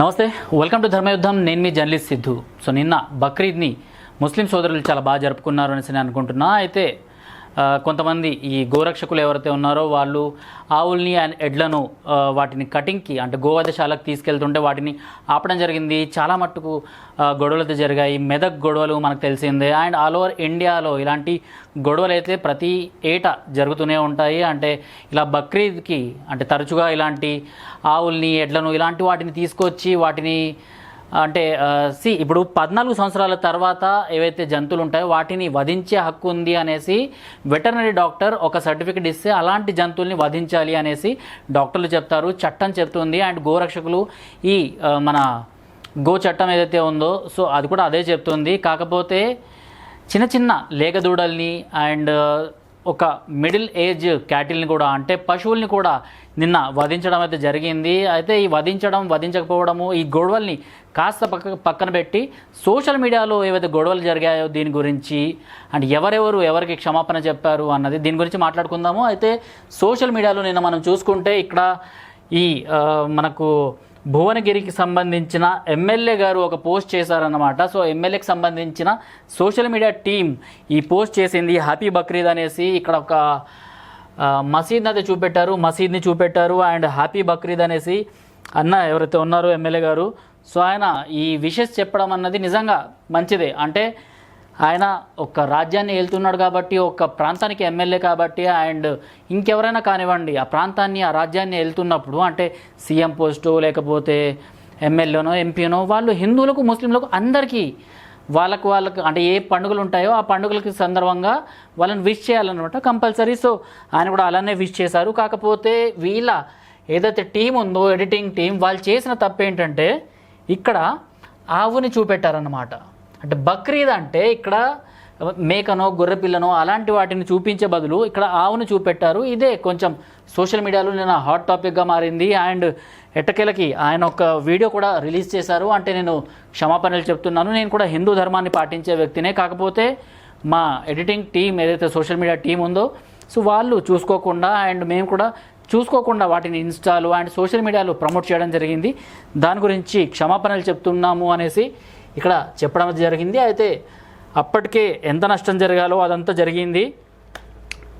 నమస్తే welcome to ధర్మయుద్ధం. నేను మీ journalist Siddhu. So నిన్న బక్రీద్ని ముస్లిం సోదరులు చాలా బాగా జరుపుకున్నారు అనేసి నేను అనుకుంటున్నా. అయితే కొంతమంది ఈ గోరక్షకులు ఎవరైతే ఉన్నారో వాళ్ళు ఆవుల్ని అండ్ ఎడ్లను వాటిని కటింగ్కి అంటే గోవధశాలకు తీసుకెళ్తుంటే వాటిని ఆపడం జరిగింది. చాలా మట్టుకు గొడవలతో జరిగాయి. మెదక్ గొడవలు మనకు తెలిసిందే. అండ్ ఆల్ ఓవర్ ఇండియాలో ఇలాంటి గొడవలు అయితే ప్రతి ఏటా జరుగుతూనే ఉంటాయి. అంటే ఇలా బక్రీద్కి అంటే తరచుగా ఇలాంటి ఆవుల్ని ఎడ్లను ఇలాంటి వాటిని తీసుకొచ్చి వాటిని అంటే సి ఇప్పుడు పద్నాలుగు సంవత్సరాల తర్వాత ఏవైతే జంతువులు ఉంటాయో వాటిని వధించే హక్కు ఉంది అనేసి వెటర్నరీ డాక్టర్ ఒక సర్టిఫికెట్ ఇస్తే అలాంటి జంతువుల్ని వధించాలి అనేసి డాక్టర్లు చెప్తారు చట్టం చెప్తుంది. అండ్ గోరక్షకులు ఈ మన గో చట్టం ఏదైతే ఉందో సో అది కూడా అదే చెప్తుంది. కాకపోతే చిన్న చిన్న లేగదూడల్ని అండ్ ఒక మిడిల్ ఏజ్ క్యాటిల్ని కూడా అంటే పశువుల్ని కూడా నిన్న వధించడం అయితే జరిగింది. అయితే ఈ వధించడం వధించకపోవడము ఈ గొడవల్ని కాస్త పక్క పక్కన పెట్టి సోషల్ మీడియాలో ఏవైతే గొడవలు జరిగాయో దీని గురించి అండ్ ఎవరెవరు ఎవరికి క్షమాపణ చెప్పారు అన్నది దీని గురించి మాట్లాడుకుందాము. అయితే సోషల్ మీడియాలో నిన్న మనం చూసుకుంటే ఇక్కడ ఈ మనకు భువనగిరికి సంబంధించిన ఎమ్మెల్యే గారు ఒక పోస్ట్ చేశారన్నమాట. సో ఎమ్మెల్యేకి సంబంధించిన సోషల్ మీడియా టీం ఈ పోస్ట్ చేసింది హ్యాపీ బక్రీద్ అనేసి. ఇక్కడ ఒక మసీద్ని అయితే చూపెట్టారు మసీద్ని చూపెట్టారు అండ్ హ్యాపీ బక్రీద్ అనేసి అన్న ఎవరైతే ఉన్నారో ఎమ్మెల్యే గారు. సో ఆయన ఈ విషెస్ చెప్పడం అన్నది నిజంగా మంచిదే. అంటే ఆయన ఒక రాజ్యాన్ని వెళ్తున్నాడు కాబట్టి ఒక ప్రాంతానికి ఎమ్మెల్యే కాబట్టి అండ్ ఇంకెవరైనా కానివ్వండి ఆ ప్రాంతాన్ని ఆ రాజ్యాన్ని వెళ్తున్నప్పుడు అంటే సీఎం పోస్టు లేకపోతే ఎమ్మెల్యేనో ఎంపీనో వాళ్ళు హిందువులకు ముస్లింలకు అందరికీ వాళ్ళకు వాళ్ళకు అంటే ఏ పండుగలు ఉంటాయో ఆ పండుగలకి సందర్భంగా వాళ్ళని విష్ చేయాలన్నమాట కంపల్సరీ సో ఆయన కూడా అలానే విష్ చేశారు. కాకపోతే వీళ్ళ ఏదైతే టీం ఉందో ఎడిటింగ్ టీం వాళ్ళు చేసిన తప్పు ఏంటంటే ఇక్కడ ఆవుని చూపెట్టారన్నమాట. అంటే బక్రీద్ అంటే ఇక్కడ మేకనో గొర్రెపిల్లనో అలాంటి వాటిని చూపించే బదులు ఇక్కడ ఆవును చూపెట్టారు. ఇదే కొంచెం సోషల్ మీడియాలో నేను హాట్ టాపిక్గా మారింది. అండ్ ఎట్టకేలకి ఆయన ఒక వీడియో కూడా రిలీజ్ చేశారు. అంటే నేను క్షమాపణలు చెప్తున్నాను. నేను కూడా హిందూ ధర్మాన్ని పాటించే వ్యక్తినే. కాకపోతే మా ఎడిటింగ్ టీం ఏదైతే సోషల్ మీడియా టీం ఉందో సో వాళ్ళు చూసుకోకుండా అండ్ మేము కూడా చూసుకోకుండా వాటిని ఇన్స్టాలు అండ్ సోషల్ మీడియాలో ప్రమోట్ చేయడం జరిగింది. దాని గురించి క్షమాపణలు చెప్తున్నాము అనేసి ఇక్కడ చెప్పడం జరిగింది. అయితే అప్పటికే ఎంత నష్టం జరగాలో అదంతా జరిగింది.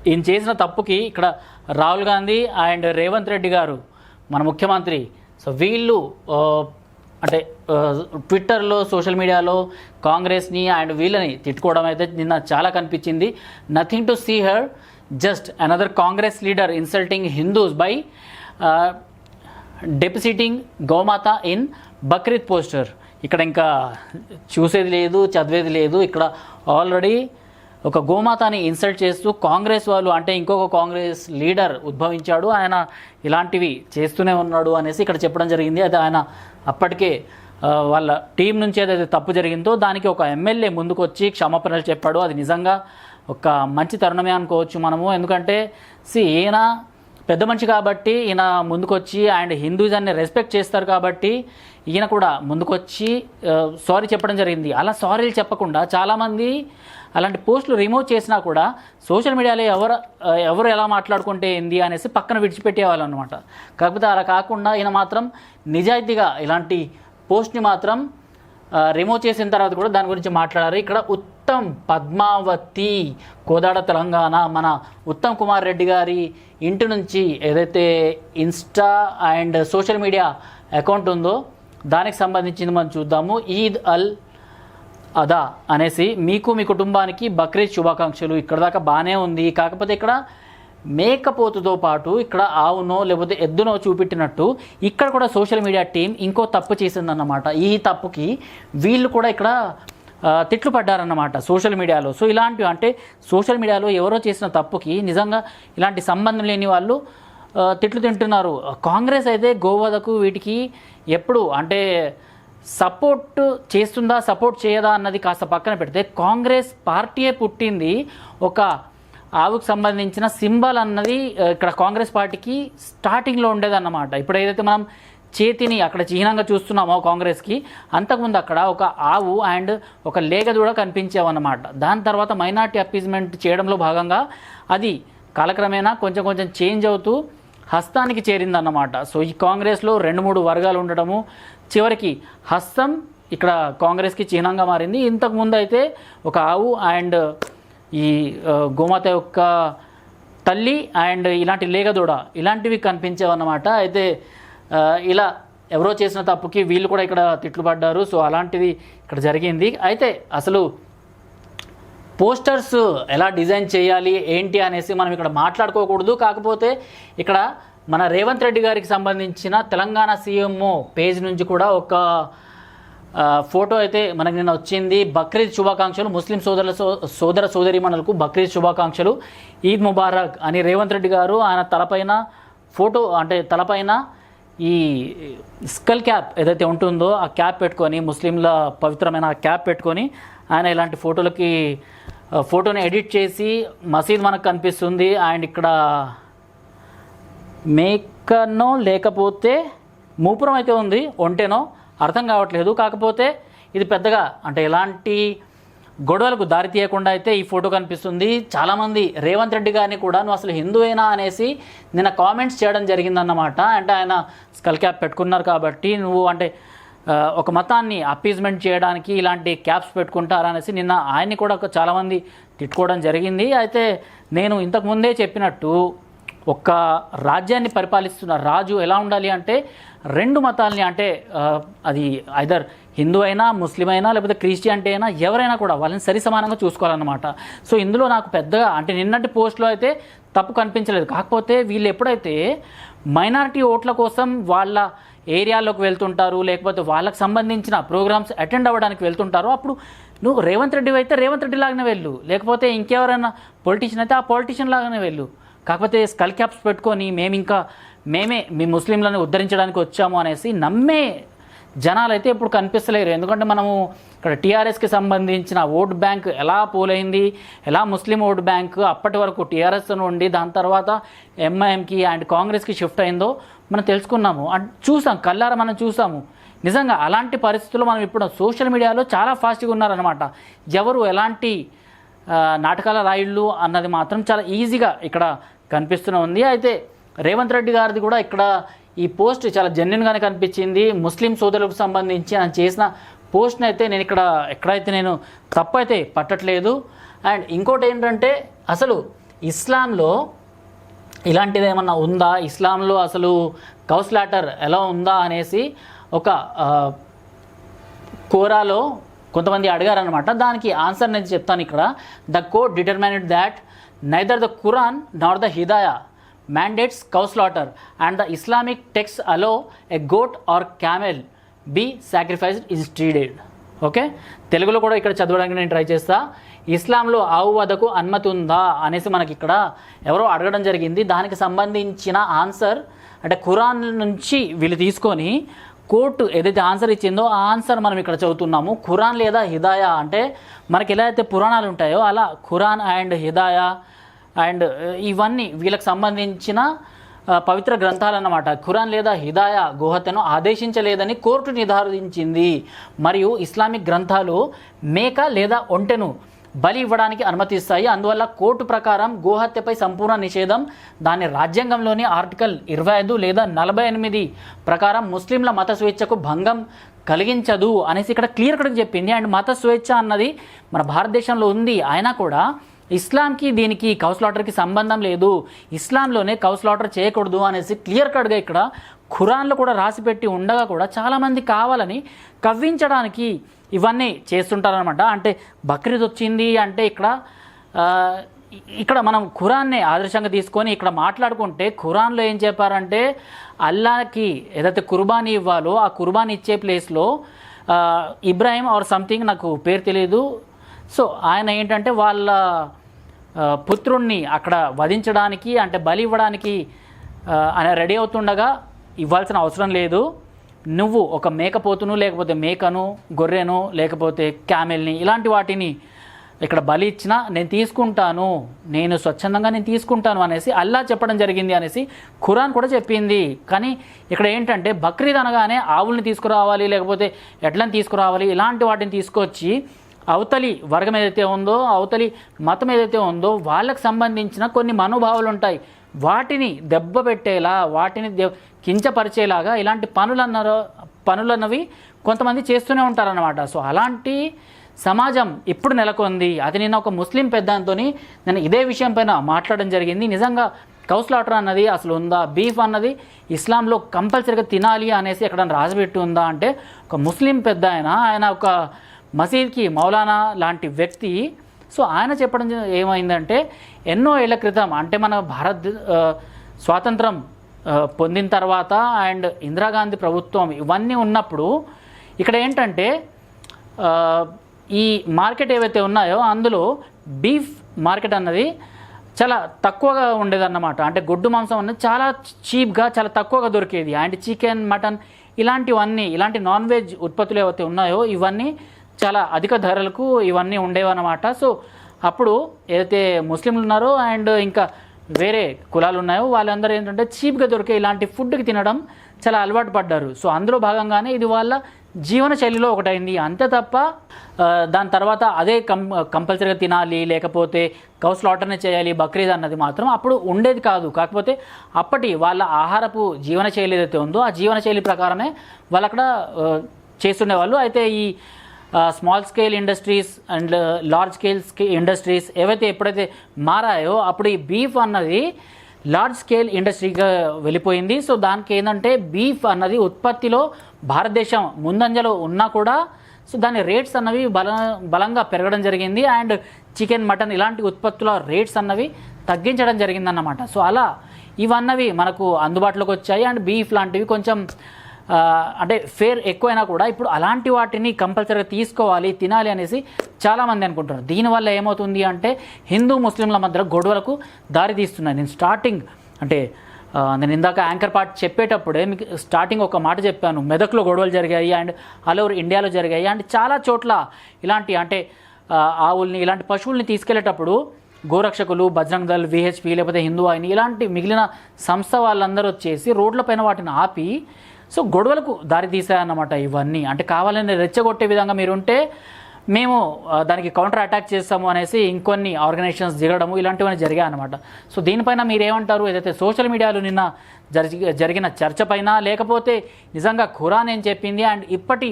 ఈయన చేసిన తప్పుకి ఇక్కడ రాహుల్ గాంధీ అండ్ రేవంత్ రెడ్డి గారు మన ముఖ్యమంత్రి. సో వీళ్ళు అంటే ట్విట్టర్లో సోషల్ మీడియాలో కాంగ్రెస్ని అండ్ వీళ్ళని తిట్టుకోవడం అయితే నిన్న చాలా కనిపించింది. Nothing to see her just another Congress leader insulting Hindus by depicting Gomata in Bakrid poster. ఇక్కడ ఇంకా చూసేది లేదు చదివేది లేదు. ఇక్కడ ఆల్రెడీ ఒక గోమాతని ఇన్సల్ట్ చేస్తూ కాంగ్రెస్ వాళ్ళు అంటే ఇంకొక కాంగ్రెస్ లీడర్ ఉద్భవించాడు. ఆయన ఇలాంటివి చేస్తూనే ఉన్నాడు అనేసి ఇక్కడ చెప్పడం జరిగింది. అది ఆయన అప్పటికే వాళ్ళ టీం నుంచి ఏదైతే తప్పు జరిగిందో దానికి ఒక ఎమ్మెల్యే ముందుకొచ్చి క్షమాపణలు చెప్పాడు. అది నిజంగా ఒక మంచి తరుణమే అనుకోవచ్చు మనము. ఎందుకంటే సి ఈయన పెద్ద మనిషి కాబట్టి ఈయన ముందుకొచ్చి అండ్ హిందూజాన్ని రెస్పెక్ట్ చేస్తారు కాబట్టి ఈయన కూడా ముందుకొచ్చి సారీ చెప్పడం జరిగింది. అలా సారీలు చెప్పకుండా చాలామంది అలాంటి పోస్టులు రిమూవ్ చేసినా కూడా సోషల్ మీడియాలో ఎవరు ఎవరు ఎలా మాట్లాడుకుంటే ఏంది అనేసి పక్కన విడిచిపెట్టేవాళ్ళు అనమాట కాకపోతే అలా కాకుండా ఈయన మాత్రం నిజాయితీగా ఇలాంటి పోస్ట్ని మాత్రం రిమూవ్ చేసిన తర్వాత కూడా దాని గురించి మాట్లాడారు. ఇక్కడ మొత్తం పద్మావతి కోదాడ తెలంగాణ మన ఉత్తమ్ కుమార్ రెడ్డి గారి ఇంటి నుంచి ఏదైతే Insta and social media account ఉందో దానికి సంబంధించింది మనం చూద్దాము. ఈద్ అల్ అదా అనేసి మీకు మీ కుటుంబానికి బక్రీద్ శుభాకాంక్షలు. ఇక్కడ దాకా బాగానే ఉంది. కాకపోతే ఇక్కడ మేకపోతుతో పాటు ఇక్కడ ఆవునో లేకపోతే ఎద్దునో చూపెట్టినట్టు ఇక్కడ కూడా సోషల్ మీడియా టీం ఇంకో తప్పు చేసిందన్నమాట. ఈ తప్పుకి వీళ్ళు కూడా ఇక్కడ తిట్లు పడ్డారన్నమాట సోషల్ మీడియాలో. సో ఇలాంటివి అంటే సోషల్ మీడియాలో ఎవరో చేసిన తప్పుకి నిజంగా ఇలాంటి సంబంధం లేని వాళ్ళు తిట్లు తింటున్నారు. కాంగ్రెస్ అయితే గోవధకు వీటికి ఎప్పుడు అంటే సపోర్ట్ చేస్తుందా సపోర్ట్ చేయదా అన్నది కాస్త పక్కన పెడితే కాంగ్రెస్ పార్టీయే పుట్టింది ఒక ఆవుకు సంబంధించిన సింబల్ అన్నది ఇక్కడ కాంగ్రెస్ పార్టీకి స్టార్టింగ్లో ఉండేదన్నమాట. ఇప్పుడు ఏదైతే మనం చేతిని అక్కడ చిహ్నంగా చూస్తున్నామో కాంగ్రెస్కి. అంతకుముందు అక్కడ ఒక ఆవు అండ్ ఒక లేగ కూడా కనిపించావన్నమాట. దాని తర్వాత మైనార్టీ అప్పీజ్మెంట్ చేయడంలో భాగంగా అది కాలక్రమేణా కొంచెం కొంచెం చేంజ్ అవుతూ హస్తానికి చేరిందన్నమాట. సో ఈ కాంగ్రెస్లో రెండు మూడు వర్గాలు ఉండడము చివరికి హస్తం ఇక్కడ కాంగ్రెస్కి చిహ్నంగా మారింది. ఇంతకుముందు అయితే ఒక ఆవు అండ్ ఈ గోమాత యొక్క తల్లి అండ్ ఇలాంటి లేగదూడ ఇలాంటివి కనిపించేవన్నమాట. అయితే ఇలా ఎవరో చేసిన తప్పుకి వీళ్ళు కూడా ఇక్కడ తిట్లు పడ్డారు. సో అలాంటిది ఇక్కడ జరిగింది. అయితే అసలు పోస్టర్స్ ఎలా డిజైన్ చేయాలి ఏంటి అనేసి మనం ఇక్కడ మాట్లాడుకోకూడదు. కాకపోతే ఇక్కడ మన రేవంత్ రెడ్డి గారికి సంబంధించిన తెలంగాణ సీఎంఓ పేజ్ నుంచి కూడా ఒక ఫోటో అయితే మనకు నిన్న వచ్చింది. బక్రీద్ శుభాకాంక్షలు ముస్లిం సోదరుల సో- సోదర సోదరిమణులకు బక్రీద్ శుభాకాంక్షలు. ఈద్ ముబారక్ అని రేవంత్ రెడ్డి గారు ఆయన తలపైన ఫోటో అంటే తలపైన ఈ స్కల్ క్యాప్ ఏదైతే ఉంటుందో ఆ క్యాప్ పెట్టుకొని ముస్లింల పవిత్రమైన ఆ క్యాప్ పెట్టుకొని ఆయన ఇలాంటి ఫోటోలకి ఫోటోని ఎడిట్ చేసి మసీద్ మనకు కనిపిస్తుంది. అండ్ ఇక్కడ మేకనో లేకపోతే మూపురం అయితే ఉంది ఒంటేనో అర్థం కావట్లేదు. కాకపోతే ఇది పెద్దగా అంటే ఎలాంటి గొడవలకు దారి తీయకుండా అయితే ఈ ఫోటో కనిపిస్తుంది. చాలామంది రేవంత్ రెడ్డి గారిని కూడా నువ్వు అసలు హిందువేనా అనేసి నిన్న కామెంట్స్ చేయడం జరిగిందన్నమాట. అంటే ఆయన స్కల్ క్యాప్ పెట్టుకున్నారు కాబట్టి నువ్వు అంటే ఒక మతాన్ని అప్పీజ్మెంట్ చేయడానికి ఇలాంటి క్యాప్స్ పెట్టుకుంటారనేసి నిన్న ఆయన్ని కూడా చాలామంది తిట్టుకోవడం జరిగింది. అయితే నేను ఇంతకుముందే చెప్పినట్టు ఒక రాజ్యాన్ని పరిపాలిస్తున్న రాజు ఎలా ఉండాలి అంటే రెండు మతాల్ని అంటే అది ఐదర్ హిందూ అయినా ముస్లిం అయినా లేకపోతే క్రిస్టియానిటీ అయినా ఎవరైనా కూడా వాళ్ళని సరి సమానంగా చూసుకోవాలన్నమాట. సో ఇందులో నాకు పెద్దగా అంటే నిన్నటి పోస్ట్లో అయితే తప్పు కనిపించలేదు. కాకపోతే వీళ్ళు ఎప్పుడైతే మైనారిటీ ఓట్ల కోసం వాళ్ళ ఏరియాలోకి వెళ్తుంటారు లేకపోతే వాళ్ళకి సంబంధించిన ప్రోగ్రామ్స్ అటెండ్ అవ్వడానికి వెళ్తుంటారు అప్పుడు నువ్వు రేవంత్ రెడ్డి అయితే రేవంత్ రెడ్డి లాగానే వెళ్ళు. లేకపోతే ఇంకెవరైనా పొలిటీషియన్ అయితే ఆ పొలిటీషియన్ లాగానే వెళ్ళు. కాకపోతే స్కల్ క్యాప్స్ పెట్టుకొని మేము ఇంకా మేమే మీ ముస్లింలను ఉద్ధరించడానికి వచ్చాము అనేసి నమ్మే జనాలు అయితే ఇప్పుడు కనిపిస్తలేరు. ఎందుకంటే మనము ఇక్కడ టీఆర్ఎస్కి సంబంధించిన ఓట్ బ్యాంక్ ఎలా పోలైంది ఎలా ముస్లిం ఓట్ బ్యాంక్ అప్పటి వరకు టీఆర్ఎస్ నుండి దాని తర్వాత ఎంఐఎంకి అండ్ కాంగ్రెస్కి షిఫ్ట్ అయిందో మనం తెలుసుకున్నాము. అండ్ చూసాం కల్లార మనం చూసాము. నిజంగా అలాంటి పరిస్థితుల్లో మనం ఇప్పుడు సోషల్ మీడియాలో చాలా ఫాస్ట్గా ఉన్నారనమాట ఎవరు ఎలాంటి నాటకాల రాయుళ్ళు అన్నది మాత్రం చాలా ఈజీగా ఇక్కడ కనిపిస్తూనే ఉంది. అయితే రేవంత్ రెడ్డి గారిది కూడా ఇక్కడ ఈ పోస్ట్ చాలా జెన్యున్గానే కనిపించింది. ముస్లిం సోదరులకు సంబంధించి ఆయన చేసిన పోస్ట్ని అయితే నేను ఇక్కడ ఎక్కడైతే నేను తప్పైతే పట్టట్లేదు. అండ్ ఇంకోటి ఏంటంటే అసలు ఇస్లాంలో ఇలాంటిది ఏమన్నా ఉందా? ఇస్లాంలో అసలు కౌస్లాటర్ ఎలా ఉందా అనేసి ఒక కోరాలో కొంతమంది అడిగారనమాట దానికి ఆన్సర్ నేను చెప్తాను ఇక్కడ. The code determined that neither the Quran not the Hidaya. Mandates cow slaughter and the Islamic texts allow a goat or camel be sacrificed is treated okay తెలుగులో కూడా ఇక్కడ చదవడానికి నేను ట్రై చేస్తా. ఇస్లాంలో ఆవు వదకు అనుమతి ఉందా అనేసి మనకి ఇక్కడ ఎవరో అడగడం జరిగింది. దానికి సంబంధించిన ఆన్సర్ అంటే ఖురాన్ నుంచి వీళ్ళు తీసుకొని కోర్టు ఏదైతే ఆన్సర్ ఇచ్చిందో ఆ ఆన్సర్ మనం ఇక్కడ చదువుతున్నాము. ఖురాన్ లేదా హిదాయా అంటే మనకి ఎలా అయితే పురాణాలు ఉంటాయో అలా ఖురాన్ అండ్ హిదాయా అండ్ ఇవన్నీ వీళ్ళకి సంబంధించిన పవిత్ర గ్రంథాలన్నమాట. ఖురాన్ లేదా హిదాయా గుహత్యను ఆదేశించలేదని కోర్టు నిర్ధారించింది. మరియు ఇస్లామిక్ గ్రంథాలు మేక లేదా ఒంటెను బలి ఇవ్వడానికి అనుమతిస్తాయి. అందువల్ల కోర్టు ప్రకారం గోహత్యపై సంపూర్ణ నిషేధం దాని రాజ్యాంగంలోని ఆర్టికల్ ఇరవై ఐదు లేదా నలభై ఎనిమిది ప్రకారం ముస్లింల మత స్వేచ్ఛకు భంగం కలిగించదు అనేసి ఇక్కడ క్లియర్ కట్గా చెప్పింది. అండ్ మత స్వేచ్ఛ అన్నది మన భారతదేశంలో ఉంది. అయినా కూడా ఇస్లాంకి దీనికి కౌస్లాటర్కి సంబంధం లేదు. ఇస్లాంలోనే కౌస్లాటర్ చేయకూడదు అనేసి క్లియర్ కట్గా ఇక్కడ ఖురాన్లో కూడా రాసిపెట్టి ఉండగా కూడా చాలామంది కావాలని కవ్వించడానికి ఇవన్నీ చేస్తుంటారనమాట అంటే బక్రీద్ వచ్చింది అంటే ఇక్కడ ఇక్కడ మనం ఖురాన్ని ఆదర్శంగా తీసుకొని ఇక్కడ మాట్లాడుకుంటే ఖురాన్లో ఏం చెప్పారంటే అల్లాకి ఏదైతే కుర్బానీ ఇవ్వాలో ఆ కుర్బానీ ఇచ్చే ప్లేస్లో ఇబ్రాహీం ఆర్ సంథింగ్ నాకు పేరు తెలియదు సో ఆయన ఏంటంటే వాళ్ళ పుత్రుణ్ణి అక్కడ వధించడానికి అంటే బలి ఇవ్వడానికి ఆయన రెడీ అవుతుండగా ఇవ్వాల్సిన అవసరం లేదు. నువ్వు ఒక మేకపోతును లేకపోతే మేకను గొర్రెను లేకపోతే క్యామెల్ని ఇలాంటి వాటిని ఇక్కడ బలి ఇచ్చినా నేను తీసుకుంటాను నేను స్వచ్ఛందంగా నేను తీసుకుంటాను అనేసి అల్లా చెప్పడం జరిగింది అనేసి ఖురాన్ కూడా చెప్పింది. కానీ ఇక్కడ ఏంటంటే బక్రీద్ అనగానే ఆవుల్ని తీసుకురావాలి లేకపోతే ఎడ్లను తీసుకురావాలి ఇలాంటి వాటిని తీసుకొచ్చి అవతలి వర్గం ఏదైతే ఉందో అవతలి మతం ఏదైతే ఉందో వాళ్ళకు సంబంధించిన కొన్ని మనోభావాలు ఉంటాయి. వాటిని దెబ్బ పెట్టేలా వాటిని దె- కించపరిచేలాగా ఇలాంటి పనులన్నారు పనులన్నవి కొంతమంది చేస్తూనే ఉంటారన్నమాట. సో అలాంటి సమాజం ఇప్పుడు నెలకొంది. అది నిన్న ఒక ముస్లిం పెద్దంతో నేను ఇదే విషయం పైన మాట్లాడడం జరిగింది. నిజంగా కౌస్లాటర్ అన్నది అసలు ఉందా? బీఫ్ అన్నది ఇస్లాంలో కంపల్సరీగా తినాలి అనేసి ఎక్కడ రాసిపెట్టి ఉందా అంటే ఒక ముస్లిం పెద్ద ఆయన ఆయన ఒక మసీద్కి మౌలానా లాంటి వ్యక్తి సో ఆయన చెప్పడం ఏమైందంటే ఎన్నో ఏళ్ళ క్రితం అంటే మన భారత్ స్వాతంత్రం పొందిన తర్వాత అండ్ ఇందిరాగాంధీ ప్రభుత్వం ఇవన్నీ ఉన్నప్పుడు ఇక్కడ ఏంటంటే ఈ మార్కెట్ ఏవైతే ఉన్నాయో అందులో బీఫ్ మార్కెట్ అన్నది చాలా తక్కువగా ఉండేదన్నమాట. అంటే గొడ్డు మాంసం అనేది చాలా చీప్గా చాలా తక్కువగా దొరికేది. అండ్ చికెన్ మటన్ ఇలాంటివన్నీ ఇలాంటి నాన్ వెజ్ ఉత్పత్తులు ఏవైతే ఉన్నాయో ఇవన్నీ చాలా అధిక ధరలకు ఇవన్నీ ఉండేవన్నమాట. సో అప్పుడు ఏదైతే ముస్లింలు ఉన్నారో అండ్ ఇంకా వేరే కులాలు ఉన్నాయో వాళ్ళందరూ ఏంటంటే చీప్గా దొరికే ఇలాంటి ఫుడ్కి తినడం చాలా అలవాటు పడ్డారు. సో అందులో భాగంగానే ఇది వాళ్ళ జీవన శైలిలో ఒకటైంది. అంతే తప్ప దాని తర్వాత అదే కం కంపల్సరీగా తినాలి లేకపోతే కౌస్ లాటర్నే చేయాలి బక్రీద్ అన్నది మాత్రం అప్పుడు ఉండేది కాదు. కాకపోతే అప్పటి వాళ్ళ ఆహారపు జీవన శైలి ఏదైతే ఉందో ఆ జీవన శైలి ప్రకారమే వాళ్ళు అక్కడ చేస్తుండేవాళ్ళు. అయితే ఈ small scale industries and large scale industries ఏవైతే ఎప్పుడైతే మారాయో అప్పుడు ఈ బీఫ్ అన్నది లార్జ్ స్కేల్ ఇండస్ట్రీగా వెళ్ళిపోయింది. సో దానికి ఏంటంటే బీఫ్ అన్నది ఉత్పత్తిలో భారతదేశం ముందంజలో ఉన్నా కూడా సో దాని రేట్స్ అన్నవి బల బలంగా పెరగడం జరిగింది. అండ్ చికెన్ మటన్ ఇలాంటి ఉత్పత్తుల రేట్స్ అన్నవి తగ్గించడం జరిగిందన్నమాట. సో అలా ఇవన్నవి మనకు అందుబాటులోకి వచ్చాయి. అండ్ బీఫ్ లాంటివి కొంచెం అంటే ఫేర్ ఎక్కువైనా కూడా ఇప్పుడు అలాంటి వాటిని కంపల్సరీగా తీసుకోవాలి తినాలి అనేసి చాలామంది అనుకుంటున్నారు దీనివల్ల ఏమవుతుంది అంటే హిందూ ముస్లింల మధ్య గొడవలకు దారి తీస్తున్నాయి. నేను స్టార్టింగ్ అంటే నేను ఇందాక యాంకర్ పార్ట్ చెప్పేటప్పుడే మీకు స్టార్టింగ్ ఒక మాట చెప్పాను. మెదక్లో గొడవలు జరిగాయి అండ్ ఆల్ ఓవర్ ఇండియాలో జరిగాయి. అండ్ చాలా చోట్ల ఇలాంటి అంటే ఆవుల్ని ఇలాంటి పశువుల్ని తీసుకెళ్ళేటప్పుడు గోరక్షకులు బజరంగ్ దళ్ విహెచ్పి లేకపోతే హిందూ ఆయన ఇలాంటి మిగిలిన సంస్థ వాళ్ళందరూ వచ్చేసి రోడ్లపైన వాటిని ఆపి సో గొడవలకు దారి తీసాయన్నమాట ఇవన్నీ. అంటే కావాలని రెచ్చగొట్టే విధంగా మీరు ఉంటే మేము దానికి కౌంటర్ అటాక్ చేస్తాము అనేసి ఇంకొన్ని ఆర్గనైజేషన్స్ దిగడము ఇలాంటివన్నీ జరిగాయి అనమాట సో దీనిపైన మీరు ఏమంటారు ఏదైతే సోషల్ మీడియాలో నిన్న జరిగి జరిగిన చర్చ పైన లేకపోతే నిజంగా ఖురాన్ ఏం చెప్పింది? అండ్ ఇప్పటి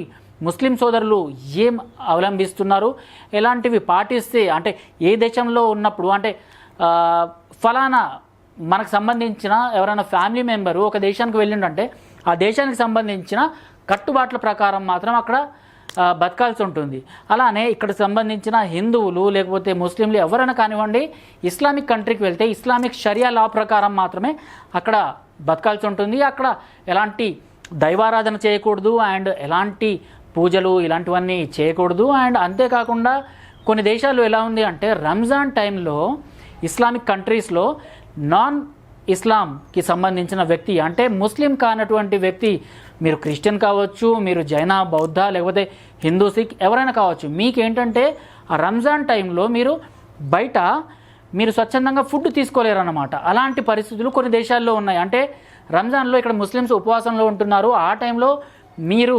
ముస్లిం సోదరులు ఏం అవలంబిస్తున్నారు? ఎలాంటివి పాటిస్తే అంటే ఏ దేశంలో ఉన్నప్పుడు అంటే ఫలానా మనకు సంబంధించిన ఎవరైనా ఫ్యామిలీ మెంబరు ఒక దేశానికి వెళ్ళిండంటే ఆ దేశానికి సంబంధించిన కట్టుబాట్ల ప్రకారం మాత్రం అక్కడ బతకాల్సి ఉంటుంది. అలానే ఇక్కడ సంబంధించిన హిందువులు లేకపోతే ముస్లింలు ఎవరైనా కానివ్వండి ఇస్లామిక్ కంట్రీకి వెళ్తే ఇస్లామిక్ షరియా లా ప్రకారం మాత్రమే అక్కడ బతకాల్సి ఉంటుంది. అక్కడ ఎలాంటి దైవారాధన చేయకూడదు అండ్ ఎలాంటి పూజలు ఇలాంటివన్నీ చేయకూడదు. అండ్ అంతేకాకుండా కొన్ని దేశాలు ఎలా ఉంది అంటే రంజాన్ టైంలో ఇస్లామిక్ కంట్రీస్లో నాన్ ఇస్లాంకి సంబంధించిన వ్యక్తి అంటే ముస్లిం కానటువంటి వ్యక్తి మీరు క్రిస్టియన్ కావచ్చు మీరు జైన బౌద్ధ లేకపోతే హిందూ సిక్ ఎవరైనా కావచ్చు మీకేంటంటే ఆ రంజాన్ టైంలో మీరు బయట మీరు స్వచ్ఛందంగా ఫుడ్ తీసుకోలేరు అన్నమాట అలాంటి పరిస్థితులు కొన్ని దేశాల్లో ఉన్నాయి. అంటే రంజాన్లో ఇక్కడ ముస్లిమ్స్ ఉపవాసంలో ఉంటున్నారు. ఆ టైంలో మీరు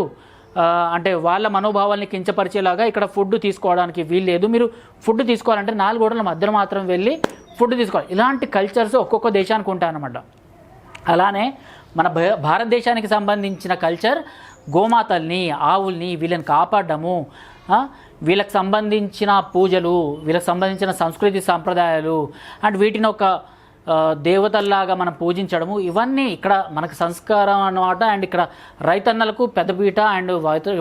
అంటే వాళ్ళ మనోభావాల్ని కించపరిచేలాగా ఇక్కడ ఫుడ్ తీసుకోవడానికి వీల్లేదు. మీరు ఫుడ్ తీసుకోవాలంటే నాలుగు గోడల మధ్యలో మాత్రం వెళ్ళి ఫుడ్ తీసుకోవాలి. ఇలాంటి కల్చర్స్ ఒక్కొక్క దేశానికి ఉంటాయన్నమాట. అలానే మన భారతదేశానికి సంబంధించిన కల్చర్ గోమాతల్ని ఆవుల్ని వీళ్ళని కాపాడము వీళ్ళకి సంబంధించిన పూజలు వీళ్ళకి సంబంధించిన సంస్కృతి సాంప్రదాయాలు అండ్ వీటిని ఒక దేవతల్లాగా మనం పూజించడము. ఇవన్నీ ఇక్కడ మనకు సంస్కారం అన్నమాట. అండ్ ఇక్కడ రైతన్నలకు పెద్దపీట అండ్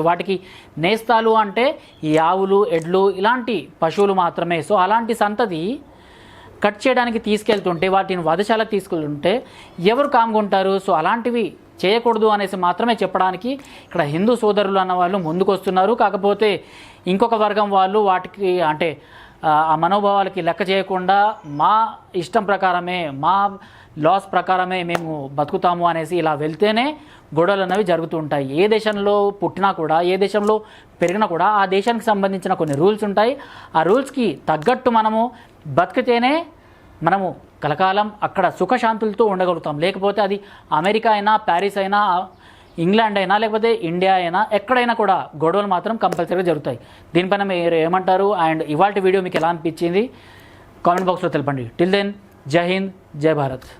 వాటికి నేస్తాలు అంటే ఈ ఆవులు ఎడ్లు ఇలాంటి పశువులు మాత్రమే. సో అలాంటి సంతతి కట్ చేయడానికి తీసుకెళ్తుంటే వాటిని వధశాలకు తీసుకెళ్తుంటే ఎవరు కామ్గుంటారు? సో అలాంటివి చేయకూడదు అనేసి మాత్రమే చెప్పడానికి ఇక్కడ హిందూ సోదరులు అన్న వాళ్ళు ముందుకు వస్తున్నారు కాకపోతే ఇంకొక వర్గం వాళ్ళు వాటికి అంటే ఆ మనోభావాలకి లెక్క చేయకుండా మా ఇష్టం ప్రకారమే మా లాస్ ప్రకారమే మేము బతుకుతాము అనేసి ఇలా వెళ్తేనే గొడవలు అనేవి జరుగుతూ ఉంటాయి. ఏ దేశంలో పుట్టినా కూడా ఏ దేశంలో పెరిగినా కూడా ఆ దేశానికి సంబంధించిన కొన్ని రూల్స్ ఉంటాయి. ఆ రూల్స్కి తగ్గట్టు మనము బతికితేనే మనము కలకాలం అక్కడ సుఖశాంతులతో ఉండగలుగుతాం. లేకపోతే అది అమెరికా అయినా ప్యారిస్ అయినా ఇంగ్లాండ్ అయినా లేకపోతే ఇండియా అయినా ఎక్కడైనా కూడా గొడవలు మాత్రం కంపల్సరీగా జరుగుతాయి. దీనిపైన మీరు ఏమంటారు? అండ్ ఇవాళ వీడియో మీకు ఎలా అనిపించింది? కామెంట్ బాక్స్లో తెలపండి. టిల్ దెన్ జై హింద్ జై భారత్